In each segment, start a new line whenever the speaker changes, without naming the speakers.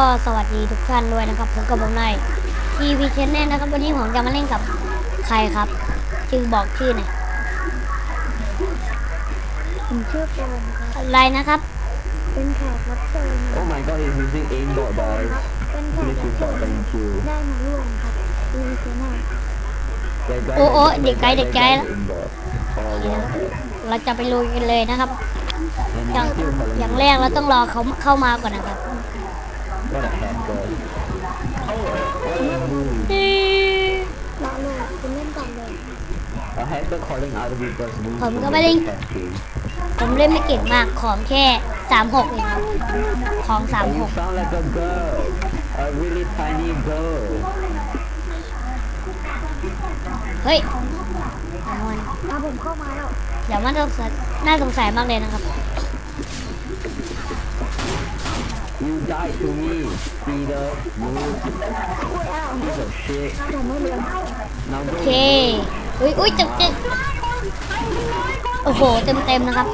ก็สวัสดีทุกท่านด้วยนะครับผมกับผมนายทีวีเชนแนลนะครับ วันนี้ผมจะมาเล่นกับใครครับ จึงบอกชื่อหน่อย
ผมชื่อโฟมครับ
อะไรนะครับ
เป็นแขกรับเชิญ
Oh my god, he's using aimbot
ค
guys.
รับเป็นแขก
Please
รับเชิ
report,
ญ
thank you.
ได้มาร่วมครับดีเซนแนล
Yeah, guys,
โอ้โอ้
guys,
เด็กไกล
guys,
เด็กไกล
guys,
แล้ว
aimbot. Oh, wow.
เราจะไปลุยกันเลยนะครับ
And
อย่าง
he's still calling
อย่าง
me.
แรกเราต้องรอเขาเข้ามาก่อนนะครับ
What a hacker. Oh, what a move.
ละเลยคุณเล่นก่อนเลย
A hacker calling other people's moves.
ผมก็ไม่ได้ ผมเล่นไม่เก่งมาก ของแค่36เองครับ ของ
Oh, you sound like a girl. A really tiny girl.
เฮ้ยเอามัน
อะผมเข้ามาแล้ว
เดี๋ยวมันต้องสน่าสงสัยมากเลยนะครับ
You died to me, Peter. You
โอ้ยอ้าว
piece of shit.
ผมไม่เรียน
Now
โอ
go.
เค อุ้ยอุ้ยเจ็บเจ็บโอ้โห เต็มเต็มๆนะครับ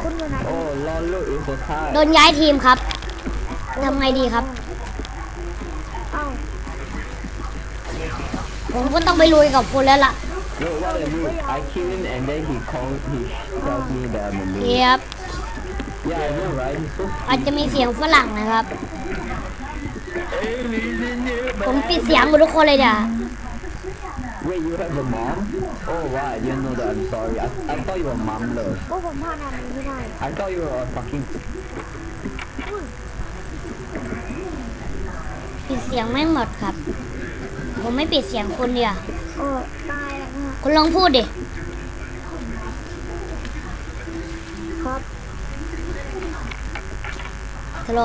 คุณอยู่ไหน
Oh, Lolo is a tie.
โดนย้ายทีมครับทำไงดีครับ
เอ้า
ผมก็ต้องไปลุยกับคุณแล้วล่ะ
Wait, what a move. I kill him and then he calls, he tells me that I'm a
เ noob. ทียบ อาจจะมีเสียงฝรั่งนะครับ ผมปิดเสียงหมดทุกคนเลยเดี๋ยว
Wait, you have a mom? Oh wow, I didn't know that. I'm sorry. I, I thought you were momless.
โอ้ผมผ่านอันนี้ไม่ได้
I thought you were a fucking.
ปิดเสียงไม่หมดครับ ผมไม่ปิดเสียงคุณเดียว
โอ้ตายแล้วนะ
คุณลองพูดดิ ฮัลโหล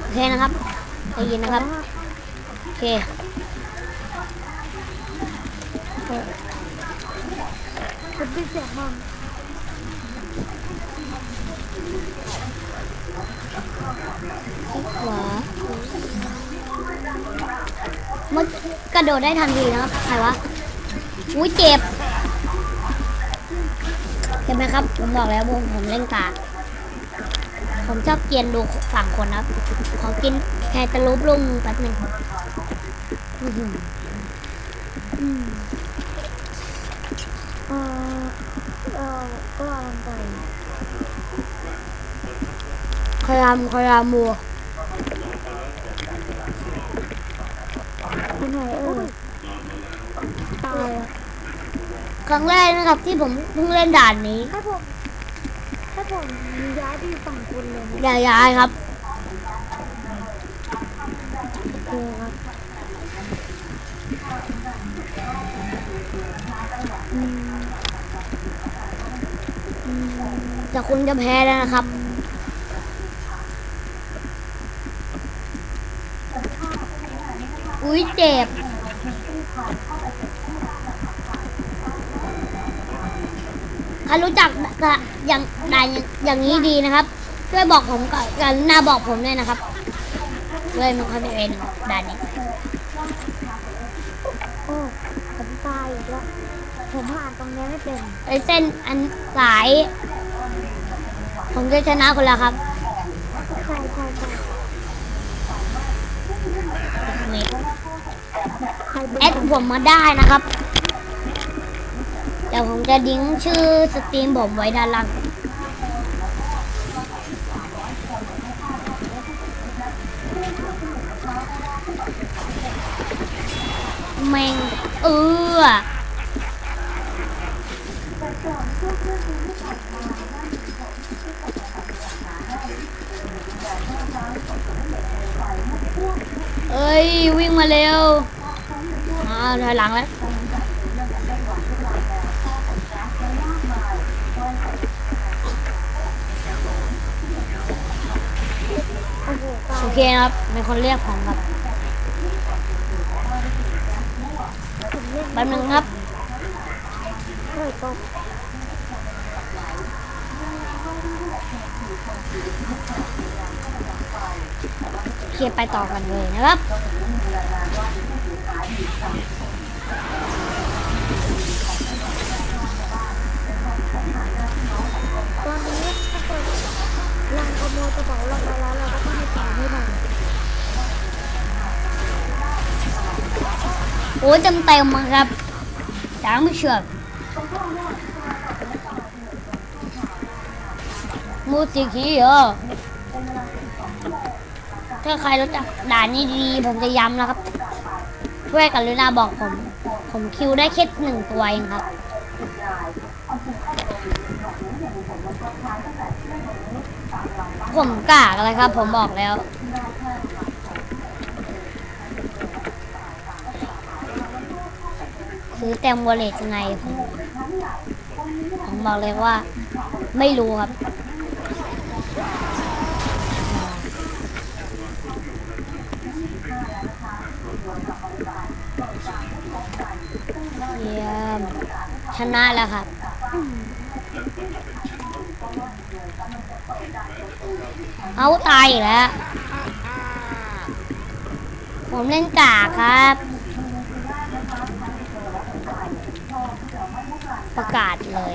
โอเคนะครับได้ยินนะครับ โอเค
ผมปิดเสียงมัน
ขวามันกระโดดได้ทันทีนะครับใครวะ อุ้ยเจ็บ เห็นไหมครับ ผมบอกแล้วผมผมเล่นกากผมชอบเกียนดูฝั่งคนครับ ขอกินแคตาลูปลุงแป๊บหนึ่งอือหือ
อือก็ลองไป
คารามคารามัว
คุณไหนเออตายอะ
ครั้งแรกนะครับที่ผมเพิ่งเล่นด่านนี้
ให้ผมให้ผมย้ายไปอยู่ฝั่งคุณเลยนะ
อย่าย้ายครับ
โอเคครับอืมอืม
แต่คุณจะแพ้แล้วนะครับอุ้ยเจ็บ ใครรู้จักกะอย่างด่านอย่างนี้ดีนะครับช่วยบอกผมก่อนกันหน้าบอกผมด้วยนะครับเลยมันเขาเป็นด่านนี้
โอ้ผมตายอีกแล้วผมผ่านตรงนี้ไม่เป็น
ไอ้เส้นอันสาย ผมจะชนะคุณแล้วครับ
ใช่ใช่ใช่
นี่
ใครเป็น
แอดผมมาได้นะครับ เดี๋ยวผมจะดิ้งชื่อสตรีมผมไว้ด้านล่างแมงเออเอ้ย วิ่งมาเร็วอ่าถอยหลังแล้ว เคครับมีคนเรียกผมครับแป๊บนึงครับ
เคี
ยร์ไปต่อกันเลยนะครับตอนนี้ ลางขโมยกระเป๋า
เราไปแล้วเราก็
ต้
องให้ตังให้
มันโอ้เต็มเต็มครับจางไม่เชื่อมูสิกีเหรอถ้าใครรู้จักด่านนี้ดีผมจะย้ำนะครับ ช่วยกันลุนาบอกผม ผมคิวได้แค่หนึ่งตัวเองครับ ผมกากอะไรครับ ผมบอกแล้วซื้อเต็มวอลเล็ตยังไงผมผมบอกเลยว่า ไม่รู้ครับเยี่ยมชนะแล้วครับ เอาตายอีกแล้ว ผมเล่นกากครับ ประกาศเลย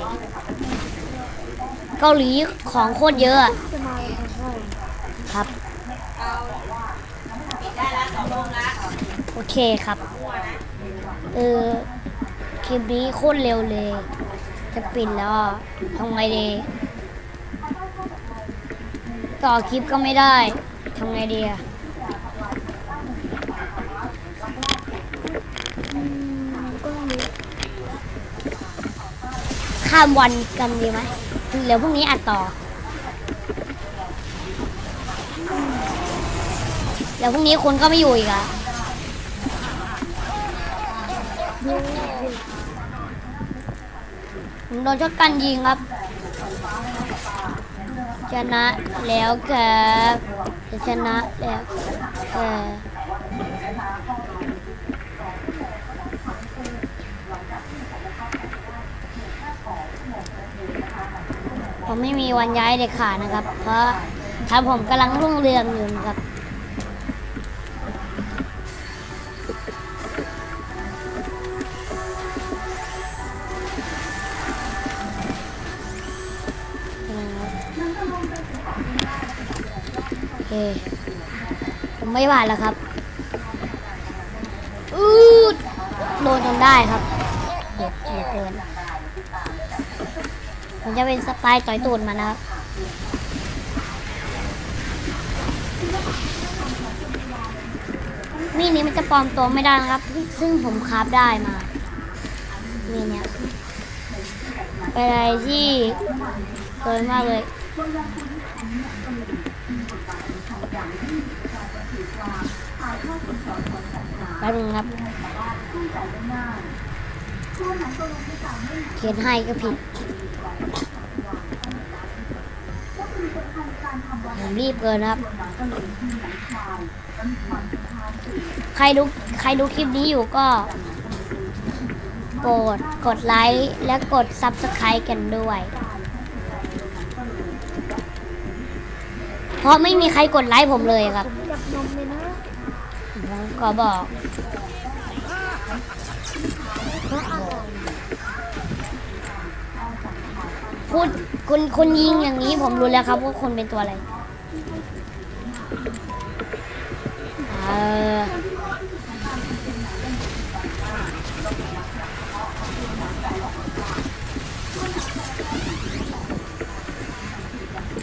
เกาหลีของโคตรเยอะ
ค
รับ โอเคครับ เออคลิปนี้โคตรเร็วเลย จะปิดแล้วทำไงดี ต่อคลิปก็ไม่ได้ทำไงดีอะข้ามวันกันดีไหมเดี๋ยวพรุ่งนี้อัดต่อ เดี๋ยวพรุ่งนี้คุณก็ไม่อยู่อีกอะ
เยอะ
ผมโดนช็อตกันยิงครับ ชนะแล้วครับจะชนะแล้วครับผมไม่มีวันย้ายเด็ดขาดนะครับ เพราะถ้าผมกำลังรุ่งเรืองอยู่ครับ โอเคผมไม่หวานแล้วครับอืดโดนจนได้ครับเจ็บเหลือเกินผมจะเป็นสไตล์ต่อยตูดมันะครับมีนี้มันจะปลอมตัวไม่ได้นะครับ ซึ่งผมคราฟได้มามีเนี่ยเป็นอะไรที่เกินมากเลย แป๊บนึงครับเขียนให้ก็ผิด ผมรีบเกินครับ ใครดูใครดูคลิปนี้อยู่ก็กดกดไลค์และกด Subscribe กันด้วย เพราะไม่มีใครกดไลค์ผมเลยครับ
ผมจับนมเลยนะ
ผมก็บอก
พู
ดคุณคุณยิงอย่างนี้ผมรู้แล้วครับว่าคุณเป็นตัวอะไร เออ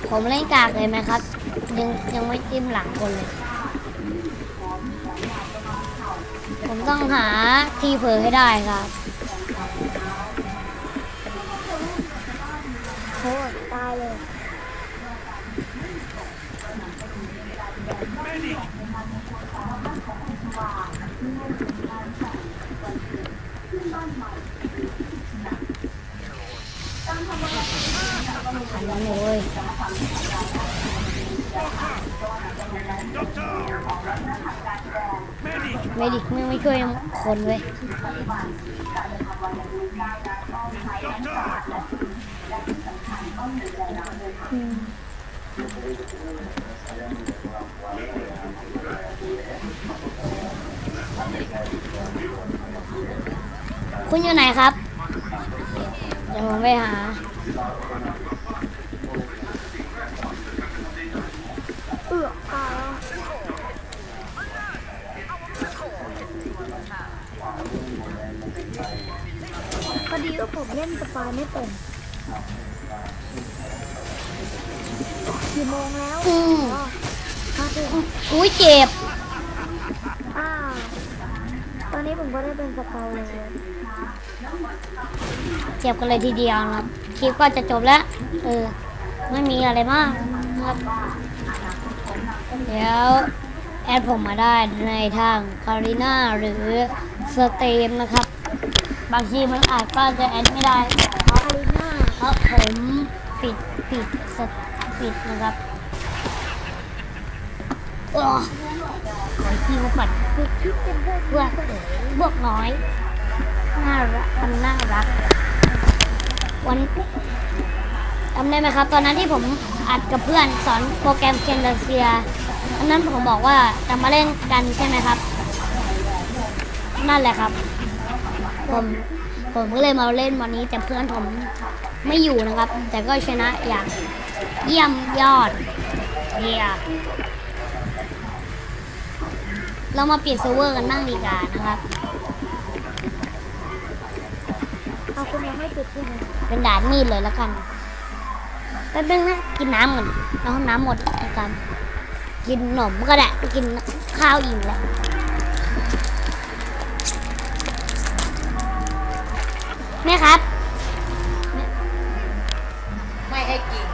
ผมเล่นกากเลยไหมครับ ยังยังไม่จิ้มหลังคนเลย ผมต้องหาที่เผลอให้ได้ครับ
โคตรตายเลย
อันนั้น เลยไม่ดิไม่ไม่ช่วยคนเว้ยคุณอยู่ไหนครับ เดี๋ยวผมไปหา
เอือกตายแล้ว ดีว่าผมเล่นสปายไม่เป็นกี่โมงแล้ว
อืม
อ๋อห้าทุ่ม
อุ้ยเจ็บ
อ้าวตอนนี้ผมก็ได้เป็นสเกลเลย
เจ็บกันเลยทีเดียวนะครับคลิปก็จะจบแล้ว เออ ไม่มีอะไรมากนะครับ เดี๋ยวแอดผมมาได้ในทางคาริน่าหรือสเตมนะครับ บางทีมันอาจก็จะแอดไม่ได้
เพราะอารีนา
เพราะผมปิดปิดสปิดนะครับโอ้ขอคิวก่อน
คือคิดเพวก
เพื่อนเอ๋ยบวกน้อยน่ารักมันน่ารัก วันจำได้ไหมครับ ตอนนั้นที่ผมอัดกับเพื่อนสอนโปรแกรมเคนเดเซียอันนั้นผมบอกว่าจะมาเล่นกันใช่ไหมครับ นั่นแหละครับ ผมผมก็เลยมาเล่นวันนี้แต่เพื่อนผมไม่อยู่นะครับ แต่ก็ชนะอย่างเยี่ยมยอดเยี่ยมเรามาเปลี่ยนเซิร์ฟเวอร์กันนั่งดีกว่านะครับ
เอาคุณยังไม่ปิดใช่
เป็นด่านมีดเลยแล้วกันแป๊บนึงนะกินน้ำก่อนเอาน้ำหมดแล้วกัน กินขนมก็ได้กินข้าวอิ่มแล้ว แม่ครับ
ไม่ให้กิน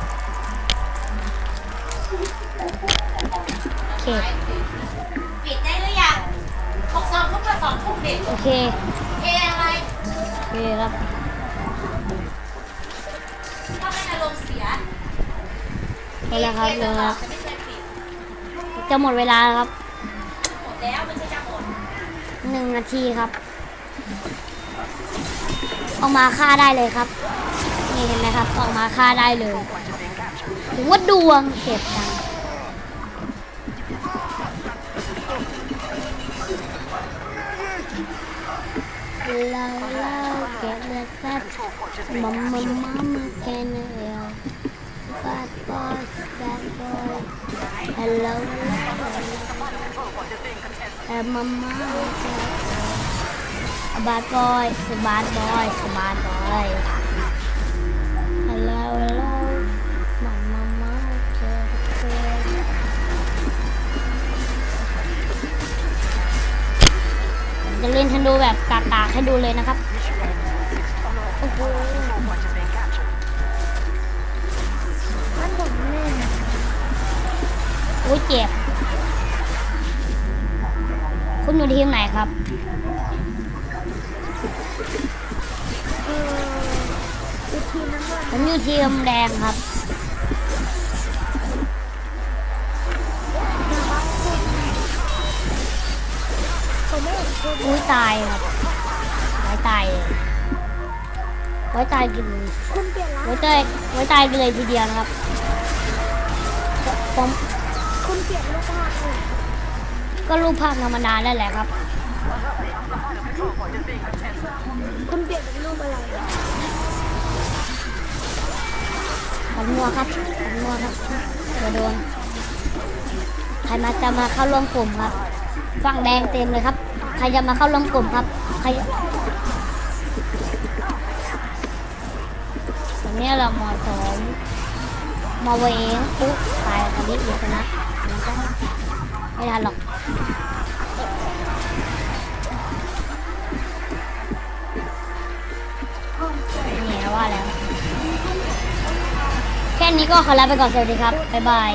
โอเค
ปิดได้หรือยังหกสองทุ่มกับสองทุ่มเด็ก
โอเค
เออะไร
โอเคครับ
ถ้าไม่อารมณ์เสีย
ไปแล้วครับ
เอ
เร็ว
ต
ค
ลอ
รั
ด
บ
จะไม่เคยปิด
จะหมดเวลาแล้วครับ
หมดแล้วไม่ใช่จะหมด
หนึ่งนาทีครับ ออกมาฆ่าได้เลยครับ นี่เห็นไหมครับ ออกมาฆ่าได้เลยถึงว่าดวงเก็บจังเราเราเก็บเลือดกัดมัมมัมมัมแค่นั้นเอ บาร์บอยสบาร์บอยสบาร์บอยฮัลโหลฮัลโหลมามามาเจอเจอจะเล่นทันดูแบบกากๆให้ดูเลยนะครับ
โอ้โหมันหลุดแน่
โอ้เจ็บ คุณอยู่ทีมไหนครับ
เอออีกทีนั้นว่า
ผมอยู่ทีมแดงครับ
ผมไม่เห็นคุณ
อุ้ยตายครับไว้ตายเลยไว้ตายกิน
คุณเปลี่ยนร้า
ไว้ตายไว้ตายกันเลยทีเดียวนะครับผม
คุณเปลี่ยนรูปภาพเลย
ก็รูปภาพธรรมดานั่นแหละครับ
คุณเปลี่ยนเป็นรูปอะไร
ผมนัวครับผมนัวครับเดี๋ยวโดน ใครมาจะมาเข้าร่วมกลุ่มครับ ฝั่งแดงเต็มเลยครับ ใครจะมาเข้าร่วมกลุ่มครับ ใครวันนี้เรามาสองมาเวงปุ๊บตายตอนนี้อยู่ชนะไม่ทันหรอก ว่าแล้ว แค่นี้ก็ขอลาไปก่อนสวัสดีครับ บ๊ายบาย